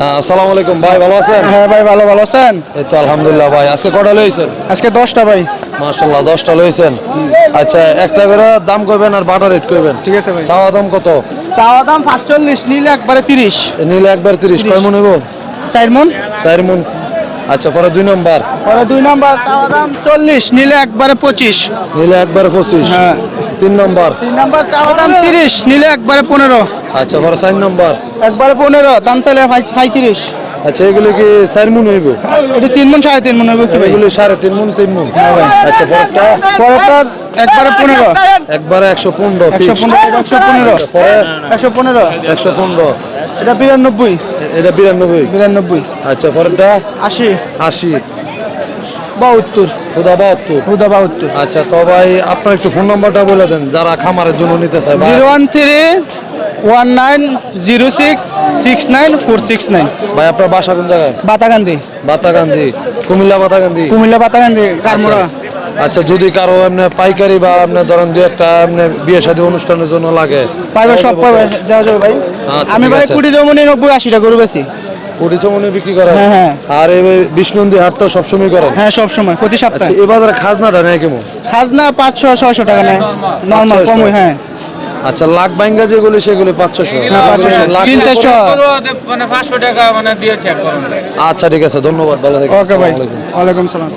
হ্যাঁ আসসালামু আলাইকুম। ভাই ভালো আছেন? হ্যাঁ ভাই ভালো ভালো আছেন? এই তো আলহামদুলিল্লাহ ভাই। আজকে কটা লইছেন আজকে দশটা ভাই। মাশাল্লাহ দশটা লইছেন আচ্ছা একটা করে দাম করবেন আর বাটার রেট করবেন ঠিক আছে ভাই। চাওয়া দাম কত? চাওয়া দাম পাঁচচল্লিশ নিলে একবারে তিরিশ। নিলে একবার তিরিশ। কয় মন হইব? চার মন। চার মন। আচ্ছা পরে দুই নম্বর? পরে দুই নম্বর চাওয়া দাম চল্লিশ নিলে একবারে পঁচিশ। নিলে একবার পঁচিশ। হ্যাঁ। তিন নম্বর? তিন নম্বর চাওয়া দাম তিরিশ নিলে একবারে পনেরো। আচ্ছা পরে চার নম্বর। একবারে পনেরো দাম চাইলে পঁয়ত্রিশ। আচ্ছা এগুলি কি চার মন হইব? এটা তিন মন সাড়ে তিন মন হবে কি ভাই? এগুলি সাড়ে তিন মন তিন মন আচ্ছা পরেরটা? পরেরটা একবারে পনেরো। একবারে একশো পনেরো একশো পনেরো একশো পনেরো। আচ্ছা, একশো পনেরো। একশো পনেরো। এটা বিরানব্বই। এটা বিরানব্বই। বিরানব্বই। আচ্ছা পরেরটা? আশি। আশি। বাহাত্তর। খুদা বাহাত্তর? হুদা বাহাত্তর। আচ্ছা তো ভাই আপনার একটু ফোন নাম্বারটা বলে দেন যারা খামারের জন্য নিতে চায়। Zero one three one nine zero six six nine four six nine. ভাই আপনার বাসা কোন জায়গায়? বাতাগান্ধি কুমিল্লা বাতাগান্ধি কুমিল্লা বাতাকান্দি কারমোড়া। আচ্ছা যদি কারও এমনি পাইকারি বা এমনি ধরেন দু একটা এমনি বিয়ে শাদী অনুষ্ঠানের জন্য লাগে পাইবে সব পাইবে দেওয়া যাবে ভাই। আচ্ছা, আমি ভাই কুড়ি জমনি নব্বই আশিটা গরু বেশি বিক্রি করে হ্যাঁ, হ্যাঁ। আর এই বিষ্ণুন্দি হাট তো সবসময় করেন? হ্যাঁ সব সময় প্রতি আচ্ছা সপ্তাহে। এ বাজারে খাজনাটা নেয় কেমন? খাজনা পাঁচশো ছয়শো টাকা নেয়। নর্মাল কমই হ্যাঁ। আচ্ছা লাখ বাইঙ্গা যেগুলি সেগুলো হ্যাঁ পাঁচশো লাখ তিন চারশো। মানে পাঁচশো টাকা মানে দিয়ে আচ্ছা ঠিক আছে ধন্যবাদ ভালো থাকবেন। ওকে ভাই ওয়ালাইকুম সালাম।